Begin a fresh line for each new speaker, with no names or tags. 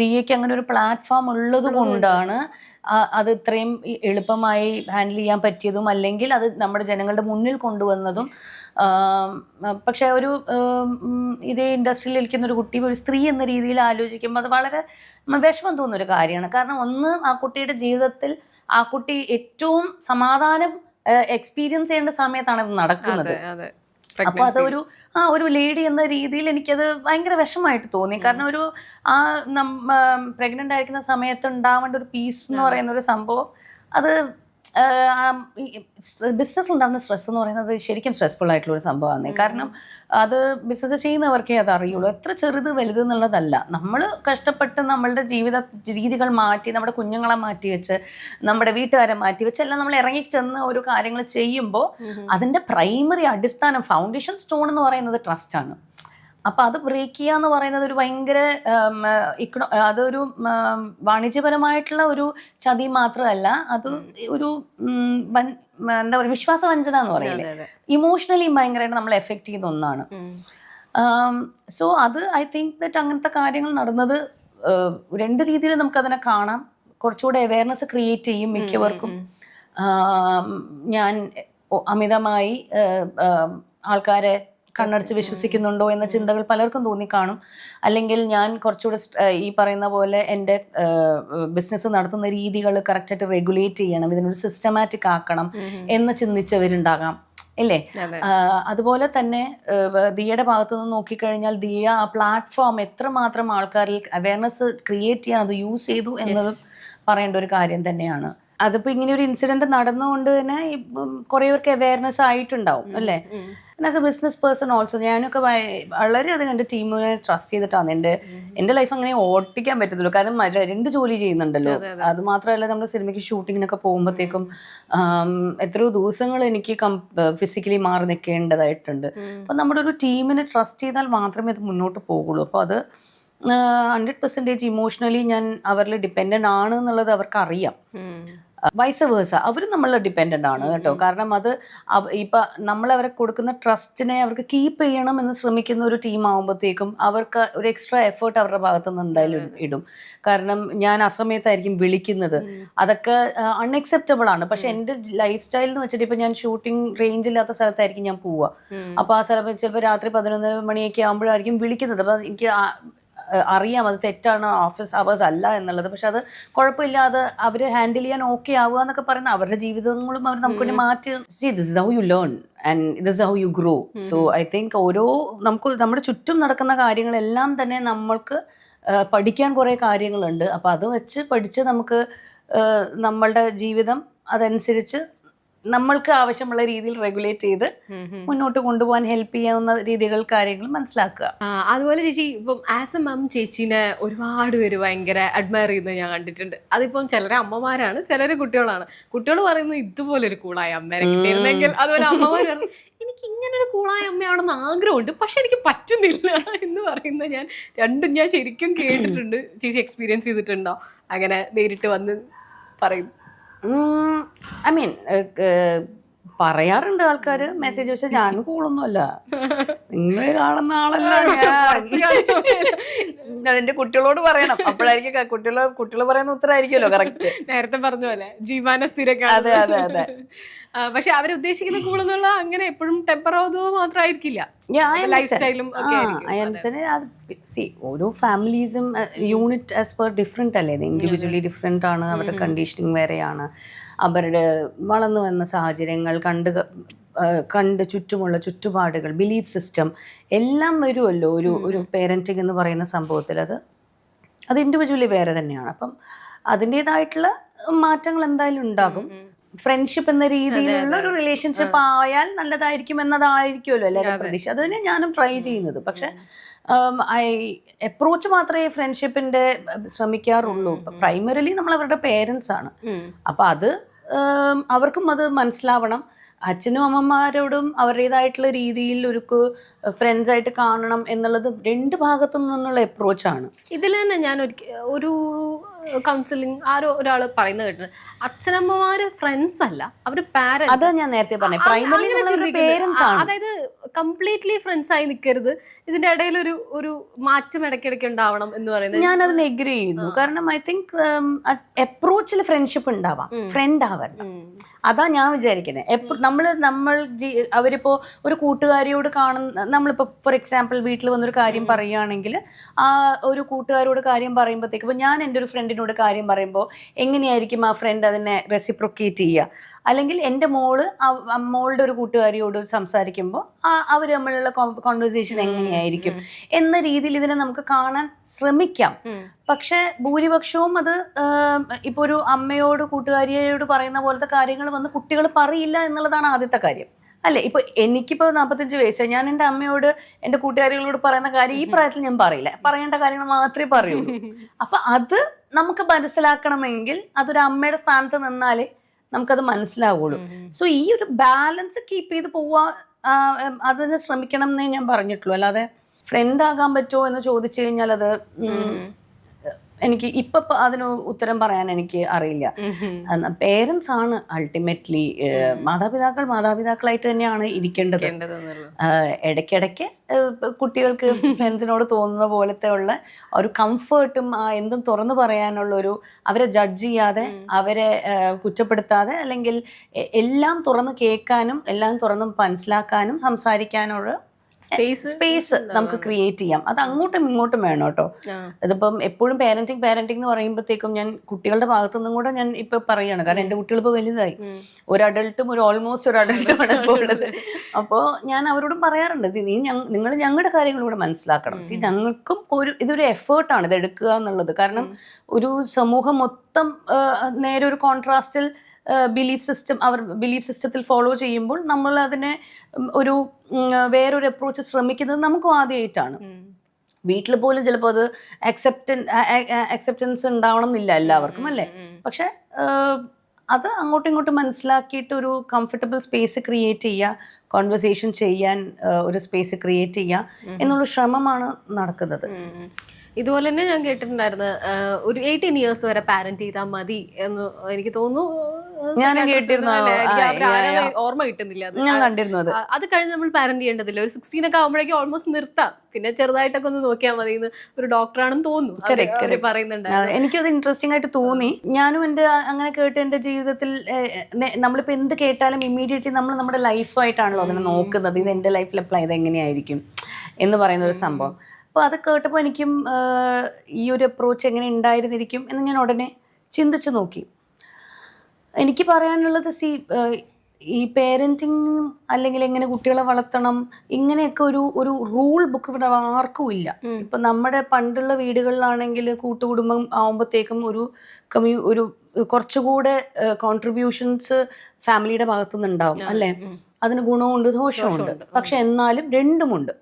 ദിയയ്ക്ക് അങ്ങനെ ഒരു പ്ലാറ്റ്ഫോം ഉള്ളത് കൊണ്ടാണ് അത് ഇത്രയും എളുപ്പമായി ഹാൻഡിൽ ചെയ്യാൻ പറ്റിയതും അല്ലെങ്കിൽ അത് നമ്മുടെ ജനങ്ങളുടെ മുന്നിൽ കൊണ്ടുവന്നതും പക്ഷെ ഒരു ഇതേ ഇൻഡസ്ട്രിയിൽ ഇരിക്കുന്ന ഒരു കുട്ടി ഒരു സ്ത്രീ എന്ന രീതിയിൽ ആലോചിക്കുമ്പോൾ അത് വളരെ വിഷമം തോന്നുന്ന ഒരു കാര്യമാണ്. കാരണം ഒന്ന് ആ കുട്ടിയുടെ ജീവിതത്തിൽ ആ കുട്ടി ഏറ്റവും സമാധാനം എക്സ്പീരിയൻസ് ചെയ്യേണ്ട സമയത്താണ് ഇത് നടക്കുന്നത്. അപ്പൊ അതൊരു ആ ഒരു ലേഡി എന്ന രീതിയിൽ എനിക്കത് ഭയങ്കര വിഷമായിട്ട് തോന്നി. കാരണം ഒരു ആ പ്രഗ്നന്റ് ആയിരിക്കുന്ന സമയത്ത് ഉണ്ടാവേണ്ട ഒരു പീസ് എന്ന് പറയുന്ന ഒരു സംഭവം അത് ബിസിനസ് ഉണ്ടാകുന്ന സ്ട്രെസ് എന്ന് പറയുന്നത് ശരിക്കും സ്ട്രെസ്ഫുൾ ആയിട്ടുള്ള ഒരു സംഭവമാണ്. കാരണം അത് ബിസിനസ് ചെയ്യുന്നവർക്കേ അത് അറിയുള്ളൂ. എത്ര ചെറുത് വലുത് എന്നുള്ളതല്ല. നമ്മൾ കഷ്ടപ്പെട്ട് നമ്മളുടെ ജീവിത രീതികൾ മാറ്റി നമ്മുടെ കുഞ്ഞുങ്ങളെ മാറ്റി വെച്ച് നമ്മുടെ വീട്ടുകാരെ മാറ്റി വെച്ച് എല്ലാം നമ്മൾ ഇറങ്ങി ചെന്ന് ഒരു കാര്യങ്ങൾ ചെയ്യുമ്പോൾ അതിന്റെ പ്രൈമറി അടിസ്ഥാനം ഫൗണ്ടേഷൻ സ്റ്റോൺ എന്ന് പറയുന്നത് ട്രസ്റ്റാണ് അപ്പൊ അത് ബ്രേക്ക് ചെയ്യുക എന്ന് പറയുന്നത് ഒരു ഭയങ്കര ഇക്കണോ അതൊരു വാണിജ്യപരമായിട്ടുള്ള ഒരു ചതി മാത്രമല്ല അത് ഒരു എന്താ പറയുക വിശ്വാസവഞ്ചന എന്ന് പറയില്ലേ?
അതെ.
ഇമോഷണലി ഭയങ്കരമായിട്ട് നമ്മൾ എഫക്റ്റ് ചെയ്യുന്ന ഒന്നാണ്. സോ അത് ഐ തിങ്ക് ദറ്റ് അങ്ങനത്തെ കാര്യങ്ങൾ നടന്നത് രണ്ട് രീതിയിൽ നമുക്കതിനെ കാണാം. കുറച്ചുകൂടെ അവയർനെസ് ക്രിയേറ്റ് ചെയ്യും മിക്കവർക്കും. ഞാൻ അമിതമായി ആൾക്കാരെ കണ്ണടച്ച് വിശ്വസിക്കുന്നുണ്ടോ എന്ന ചിന്തകൾ പലർക്കും തോന്നിക്കാണും അല്ലെങ്കിൽ ഞാൻ കുറച്ചുകൂടെ ഈ പറയുന്ന പോലെ എന്റെ ബിസിനസ് നടത്തുന്ന രീതികൾ കറക്റ്റായിട്ട് റെഗുലേറ്റ് ചെയ്യണം ഇതിനൊരു സിസ്റ്റമാറ്റിക് ആക്കണം എന്ന് ചിന്തിച്ചവരുണ്ടാകാം. ഇല്ലേ? അതുപോലെ തന്നെ ദിയയുടെ ഭാഗത്തുനിന്ന് നോക്കിക്കഴിഞ്ഞാൽ ദിയ ആ പ്ലാറ്റ്ഫോം എത്രമാത്രം ആൾക്കാരിൽ അവയർനെസ് ക്രിയേറ്റ് ചെയ്യാൻ അത് യൂസ് ചെയ്തു എന്നത് പറയേണ്ട ഒരു കാര്യം തന്നെയാണ്. അതിപ്പോ ഇങ്ങനെ ഒരു ഇൻസിഡന്റ് നടന്നുകൊണ്ട് തന്നെ കുറെ പേർക്ക് അവയർനെസ് ആയിട്ടുണ്ടാവും അല്ലേ? As a business person also ഞാനൊക്കെ വളരെ എന്റെ ടീമിനെ ട്രസ്റ്റ് ചെയ്തിട്ടാണ് എന്റെ എന്റെ ലൈഫ് അങ്ങനെ ഓട്ടിക്കാൻ പറ്റത്തുള്ളൂ കാരണം രണ്ട് ജോലി ചെയ്യുന്നുണ്ടല്ലോ. അത് മാത്രമല്ല നമ്മുടെ സിനിമയ്ക്ക് ഷൂട്ടിങ്ങിനൊക്കെ പോകുമ്പോഴത്തേക്കും എത്രയോ ദിവസങ്ങൾ എനിക്ക് ഫിസിക്കലി മാറി നിൽക്കേണ്ടതായിട്ടുണ്ട്. അപ്പം നമ്മുടെ ഒരു ടീമിനെ ട്രസ്റ്റ് ചെയ്താൽ മാത്രമേ അത് മുന്നോട്ട് പോകുള്ളൂ. അപ്പോൾ അത് ഹൺഡ്രഡ് പെർസെന്റേജ് ഇമോഷണലി ഞാൻ അവരിൽ ഡിപ്പെൻഡന്റ് ആണ് എന്നുള്ളത് അവർക്ക് അറിയാം വൈസ് വേഴ്സ അവരും നമ്മളിൽ ഡിപ്പെൻഡന്റ് ആണ് കേട്ടോ. കാരണം അത് ഇപ്പം നമ്മൾ അവരെ കൊടുക്കുന്ന ട്രസ്റ്റിനെ അവർക്ക് കീപ്പ് ചെയ്യണം എന്ന് ശ്രമിക്കുന്ന ഒരു ടീം ആകുമ്പോഴത്തേക്കും അവർക്ക് ഒരു എക്സ്ട്രാ എഫേർട്ട് അവരുടെ ഭാഗത്തു നിന്ന് എന്തായാലും ഇടും. കാരണം ഞാൻ അസമയത്തായിരിക്കും വിളിക്കുന്നത്. അതൊക്കെ അൺഎക്സെപ്റ്റബിൾ ആണ്. പക്ഷെ എന്റെ ലൈഫ് സ്റ്റൈൽ എന്ന് വെച്ചിട്ട് ഇപ്പം ഞാൻ ഷൂട്ടിംഗ് റേഞ്ച് ഇല്ലാത്ത സ്ഥലത്തായിരിക്കും ഞാൻ പോവുക അപ്പോൾ ആ സ്ഥലം ചിലപ്പോൾ രാത്രി പതിനൊന്നര മണിയൊക്കെ ആകുമ്പോഴായിരിക്കും വിളിക്കുന്നത്. അപ്പം എനിക്ക് അറിയാം അത് തെറ്റാണ് ഓഫീസ് അവേഴ്സ് അല്ല എന്നുള്ളത്. പക്ഷെ അത് കുഴപ്പമില്ലാതെ അവർ ഹാൻഡിൽ ചെയ്യാൻ ഓക്കെ ആവുക എന്നൊക്കെ പറയുന്ന അവരുടെ ജീവിതങ്ങളും അവർ നമുക്ക് വേണ്ടി മാറ്റി. See this is how you learn and this how you grow so I think ഓരോ നമുക്ക് നമ്മുടെ ചുറ്റും നടക്കുന്ന കാര്യങ്ങളെല്ലാം തന്നെ നമ്മൾക്ക് പഠിക്കാൻ കുറേ കാര്യങ്ങളുണ്ട്. അപ്പോൾ അത് വെച്ച് പഠിച്ച് നമുക്ക് നമ്മളുടെ ജീവിതം അതനുസരിച്ച് നമ്മൾക്ക് ആവശ്യമുള്ള രീതിയിൽ റെഗുലേറ്റ് ചെയ്ത് മുന്നോട്ട് കൊണ്ടുപോകാൻ ഹെൽപ്പ് ചെയ്യാവുന്ന രീതികൾ കാര്യങ്ങൾ മനസ്സിലാക്കുക.
അതുപോലെ ചേച്ചി ഇപ്പം ആസ് എ മം ചേച്ചീനെ ഒരുപാട് പേര് ഭയങ്കര അഡ്മയർ ചെയ്യുന്നത് ഞാൻ കണ്ടിട്ടുണ്ട്. അതിപ്പം ചിലരെ അമ്മമാരാണ് ചിലര് കുട്ടികളാണ്. കുട്ടികൾ പറയുന്നത് ഇതുപോലെ ഒരു കൂളായ അമ്മേനെ കിട്ടിയിരുന്നെങ്കിൽ അതുപോലെ അമ്മമാർ എനിക്ക് ഇങ്ങനെ ഒരു കൂളായ അമ്മയാണെന്ന് ആഗ്രഹമുണ്ട് പക്ഷെ എനിക്ക് പറ്റുന്നില്ല എന്ന് പറയുന്ന ഞാൻ രണ്ടും ഞാൻ ശരിക്കും കേട്ടിട്ടുണ്ട്. ചേച്ചി എക്സ്പീരിയൻസ് ചെയ്തിട്ടുണ്ടോ? അങ്ങനെ നേരിട്ട് വന്ന് പറയും.
ഐ മീൻ പറയാറുണ്ട് ആൾക്കാര് മെസ്സേജ് പക്ഷെ ഞാൻ കൂളൊന്നുമല്ല. നിങ്ങൾ കാണുന്ന ആളല്ല അതിന്റെ കുട്ടികളോട് പറയണം. അപ്പോഴായിരിക്കും കുട്ടികൾ കുട്ടികൾ പറയുന്ന ഉത്തരമായിരിക്കുമല്ലോ കറക്റ്റ്
നേരത്തെ പറഞ്ഞ പോലെ ജീവാന സ്ഥിരം
അതെ, അതെ, അതെ.
പക്ഷെ അവരുദ്ദേശിക്കുന്ന കൂളെന്നുള്ള അങ്ങനെ എപ്പോഴും ടെമ്പറോതോ മാത്രമായിരിക്കില്ല. ലൈഫ് സ്റ്റൈലും.
സി ഓരോ ഫാമിലീസും യൂണിറ്റ് ആസ് പെർ ഡിഫറെന്റ് അല്ലേ? ഇൻഡിവിജ്വലി ഡിഫറെന്റ് ആണ്. അവരുടെ കണ്ടീഷനിങ് വേറെയാണ്. അവരുടെ വളർന്നു വന്ന സാഹചര്യങ്ങൾ കണ്ട് കണ്ട് ചുറ്റുമുള്ള ചുറ്റുപാടുകൾ ബിലീഫ് സിസ്റ്റം എല്ലാം വരുമല്ലോ ഒരു ഒരു പേരന്റിങ് എന്ന് പറയുന്ന സംഭവത്തിൽ. അത് അത് ഇൻഡിവിജ്വലി വേറെ തന്നെയാണ്. അപ്പം അതിന്റെതായിട്ടുള്ള മാറ്റങ്ങൾ എന്തായാലും ഉണ്ടാകും. ഫ്രണ്ട്ഷിപ്പ് എന്ന രീതിയിലുള്ള ഒരു റിലേഷൻഷിപ്പ് ആയാൽ നല്ലതായിരിക്കും എന്നതായിരിക്കുമല്ലോ എല്ലാവരും പ്രതീക്ഷ. അത് തന്നെ ഞാനും ട്രൈ ചെയ്യുന്നത്. പക്ഷെ ഐ അപ്രോച്ച് മാത്രമേ ഫ്രണ്ട്ഷിപ്പിന്റെ ശ്രമിക്കാറുള്ളൂ. പ്രൈമറിലി നമ്മൾ അവരുടെ പേരൻസ് ആണ്. അപ്പൊ അത് അവർക്കും അത് മനസ്സിലാവണം. അച്ഛനും അമ്മമാരോടും അവരുടേതായിട്ടുള്ള രീതിയിൽ ഒരു ഫ്രണ്ട്സ് ആയിട്ട് കാണണം എന്നുള്ളത് രണ്ട് ഭാഗത്തു നിന്നുള്ള അപ്രോച്ചാണ്
ഇതിൽ തന്നെ ഞാൻ ഒരു കൗൺസിലിംഗ് ആരോ ഒരാൾ പറയുന്നത് കേട്ടിട്ടുണ്ട്. അച്ഛനമ്മമാര് ഫ്രണ്ട്സ് അല്ല അവർ പാരന്റ്
അത് ഞാൻ നേരത്തെ പ്രൈമറി
അതായത് കംപ്ലീറ്റ്ലി ഫ്രണ്ട്സ് ആയി നിൽക്കരുത് ഇതിന്റെ ഇടയിൽ ഒരു ഒരു മാറ്റം ഇടയ്ക്കിടയ്ക്ക് ഉണ്ടാവണം എന്ന് പറയുന്നത്
ഞാൻ അതിന് എഗ്രി ചെയ്യുന്നു. കാരണം ഐ തിങ്ക് അപ്രോച്ചിൽ ഫ്രണ്ട്ഷിപ്പ് ഉണ്ടാവാം. ഫ്രണ്ട് ആവണം അതാ ഞാൻ വിചാരിക്കുന്നത് നമ്മൾ നമ്മൾ അവരിപ്പോ ഒരു കൂട്ടുകാരിയോട് കാണുന്ന നമ്മളിപ്പോ ഫോർ എക്സാമ്പിൾ വീട്ടിൽ വന്നൊരു കാര്യം പറയുകയാണെങ്കിൽ ആ ഒരു കൂട്ടുകാരോട് കാര്യം പറയുമ്പോഴത്തേക്ക് ഇപ്പൊ ഞാൻ എന്റെ ഒരു ഫ്രണ്ടിനോട് കാര്യം പറയുമ്പോൾ എങ്ങനെയായിരിക്കും ആ ഫ്രണ്ട് അതിനെ റെസിപ്രൊക്കേറ്റ് ചെയ്യുക അല്ലെങ്കിൽ എന്റെ മോൾ മോളുടെ ഒരു കൂട്ടുകാരിയോട് സംസാരിക്കുമ്പോൾ ആ അവർ തമ്മിലുള്ള കോൺവെർസേഷൻ എങ്ങനെയായിരിക്കും? എന്ന രീതിയിൽ ഇതിനെ നമുക്ക് കാണാൻ ശ്രമിക്കാം. പക്ഷെ ഭൂരിപക്ഷവും അത് ഇപ്പോൾ ഒരു അമ്മയോട് കൂട്ടുകാരിയോട് പറയുന്ന പോലത്തെ കാര്യങ്ങൾ വന്ന് കുട്ടികൾ പറയില്ല എന്നുള്ളതാണ് ആദ്യത്തെ കാര്യം. അല്ലെ? ഇപ്പൊ എനിക്കിപ്പോ നാപ്പത്തഞ്ച് വയസ്സ് ഞാൻ എന്റെ അമ്മയോട് എന്റെ കൂട്ടുകാരികളോട് പറയുന്ന കാര്യം ഈ പ്രായത്തിൽ ഞാൻ പറയില്ല. പറയേണ്ട കാര്യങ്ങൾ മാത്രമേ പറയുള്ളൂ. അപ്പൊ അത് നമുക്ക് മനസ്സിലാക്കണമെങ്കിൽ അതൊരു അമ്മയുടെ സ്ഥാനത്ത് നിന്നാലേ നമുക്കത് മനസ്സിലാവുള്ളൂ. സോ ഈ ഒരു ബാലൻസ് കീപ്പ് ചെയ്ത് പോവാ അതിന് ശ്രമിക്കണം എന്നേ ഞാൻ പറഞ്ഞിട്ടുള്ളൂ. അല്ലാതെ ഫ്രണ്ട് ആകാൻ പറ്റുമോ എന്ന് ചോദിച്ചു കഴിഞ്ഞാൽ അത് എനിക്ക് ഇപ്പൊ അതിന് ഉത്തരം പറയാൻ എനിക്ക് അറിയില്ല. പേരൻസ് ആണ് അൾട്ടിമേറ്റ്ലി മാതാപിതാക്കൾ മാതാപിതാക്കളായിട്ട് തന്നെയാണ് ഇരിക്കേണ്ടത്. ഇടയ്ക്കിടയ്ക്ക് കുട്ടികൾക്ക് ഫ്രണ്ട്സിനോട് തോന്നുന്ന പോലത്തെ ഉള്ള ഒരു കംഫേർട്ടും ആ എന്തും തുറന്നു പറയാനുള്ള ഒരു അവരെ ജഡ്ജ് ചെയ്യാതെ അവരെ കുറ്റപ്പെടുത്താതെ അല്ലെങ്കിൽ എല്ലാം തുറന്ന് കേൾക്കാനും എല്ലാം തുറന്ന് മനസ്സിലാക്കാനും സംസാരിക്കാനുള്ള
സ്പേസ്
നമുക്ക് ക്രിയേറ്റ് ചെയ്യാം. അത് അങ്ങോട്ടും ഇങ്ങോട്ടും വേണം കേട്ടോ. ഇതിപ്പം എപ്പോഴും പാരന്റിങ് പാരന്റിങ് എന്ന് പറയുമ്പോഴത്തേക്കും ഞാൻ കുട്ടികളുടെ ഭാഗത്തു നിന്നും കൂടെ ഞാൻ ഇപ്പൊ പറയാണ്. കാരണം എന്റെ കുട്ടികൾ ഇപ്പോൾ വലുതായി. ഒരു അഡൾട്ടും ഒരു ഓൾമോസ്റ്റ് ഒരു അഡൾട്ടുമാണ് ഇപ്പോൾ ഉള്ളത്. അപ്പോൾ ഞാൻ അവരോടും പറയാറുണ്ട് നീ നിങ്ങൾ ഞങ്ങളുടെ കാര്യങ്ങൾ കൂടെ മനസ്സിലാക്കണം. സി ഞങ്ങൾക്കും ഒരു ഇതൊരു എഫേർട്ടാണ് ഇത് എടുക്കുക എന്നുള്ളത്. കാരണം ഒരു സമൂഹം മൊത്തം നേരെ ഒരു കോൺട്രാസ്റ്റിൽ ബിലീഫ് സിസ്റ്റം അവർ ബിലീഫ് സിസ്റ്റത്തിൽ ഫോളോ ചെയ്യുമ്പോൾ നമ്മൾ അതിനെ ഒരു വേറൊരു അപ്രോച്ച് ശ്രമിക്കുന്നത് നമുക്കും ആദ്യമായിട്ടാണ് വീട്ടിൽ പോലും ചിലപ്പോൾ അത് അക്സെപ്റ്റൻ അക്സെപ്റ്റൻസ് ഉണ്ടാവണം എന്നില്ല എല്ലാവർക്കും അല്ലേ? പക്ഷെ അത് അങ്ങോട്ടും ഇങ്ങോട്ടും മനസ്സിലാക്കിയിട്ട് ഒരു കംഫർട്ടബിൾ സ്പേസ് ക്രിയേറ്റ് ചെയ്യുക കോൺവെർസേഷൻ ചെയ്യാൻ ഒരു സ്പേസ് ക്രിയേറ്റ് ചെയ്യുക എന്നുള്ള ശ്രമമാണ് നടക്കുന്നത്.
ഇതുപോലെ തന്നെ ഞാൻ കേട്ടിട്ടുണ്ടായിരുന്നു ഒരു എയ്റ്റീൻ ഇയേഴ്സ് വരെ പാരന്റ് ചെയ്താൽ മതി എന്ന് എനിക്ക് തോന്നുന്നു.
ഞാനും കേട്ടിരുന്നു.
ഓർമ്മ കിട്ടുന്നില്ല. അത്
ഞാൻ കണ്ടിരുന്നു അത്
അത് കഴിഞ്ഞ് നമ്മൾ പാരന്റ് ചെയ്യേണ്ടതില്ല. ഒരു സിക്സ്റ്റീൻ ഒക്കെ ആകുമ്പോഴേക്കും ഓൾമോസ്റ്റ് നിർത്താം. പിന്നെ ചെറുതായിട്ടൊക്കെ ഒന്ന് നോക്കിയാൽ മതി ഒരു ഡോക്ടറാണെന്ന് തോന്നുന്നു. പറയുന്നുണ്ട്.
എനിക്കത് ഇൻട്രസ്റ്റിംഗ് ആയിട്ട് തോന്നി. ഞാനും എന്റെ അങ്ങനെ കേട്ട് എന്റെ ജീവിതത്തിൽ നമ്മളിപ്പോ നമ്മളിപ്പോൾ എന്ത് കേട്ടാലും ഇമ്മീഡിയറ്റ്ലി നമ്മൾ നമ്മുടെ ലൈഫായിട്ടാണല്ലോ അതിനെ നോക്കുന്നത്. ഇത് എന്റെ ലൈഫിൽ അപ്ലൈ ചെയ്ത് എങ്ങനെയായിരിക്കും എന്ന് പറയുന്ന ഒരു സംഭവം. അപ്പോൾ അത് കേട്ടപ്പോൾ എനിക്കും ഈ ഒരു അപ്രോച്ച് എങ്ങനെ ഉണ്ടായിരുന്നിരിക്കും എന്ന് ഞാൻ ഉടനെ ചിന്തിച്ചു നോക്കി. എനിക്ക് പറയാനുള്ളത് സി ഈ പേരന്റിങ് അല്ലെങ്കിൽ എങ്ങനെ കുട്ടികളെ വളർത്തണം ഇങ്ങനെയൊക്കെ ഒരു ഒരു റൂൾ ബുക്ക് ഇവിടെ ആർക്കും ഇല്ല. ഇപ്പം നമ്മുടെ പണ്ടുള്ള വീടുകളിലാണെങ്കിൽ കൂട്ടുകുടുംബം ആവുമ്പോഴത്തേക്കും ഒരു കമ്മ്യൂ ഒരു കുറച്ചുകൂടെ കോൺട്രിബ്യൂഷൻസ് ഫാമിലിയുടെ ഭാഗത്തുനിന്ന് ഉണ്ടാവും അല്ലേ? അതിന് ഗുണമുണ്ട് ദോഷമുണ്ട്. പക്ഷെ എന്നാലും രണ്ടുമുണ്ട്.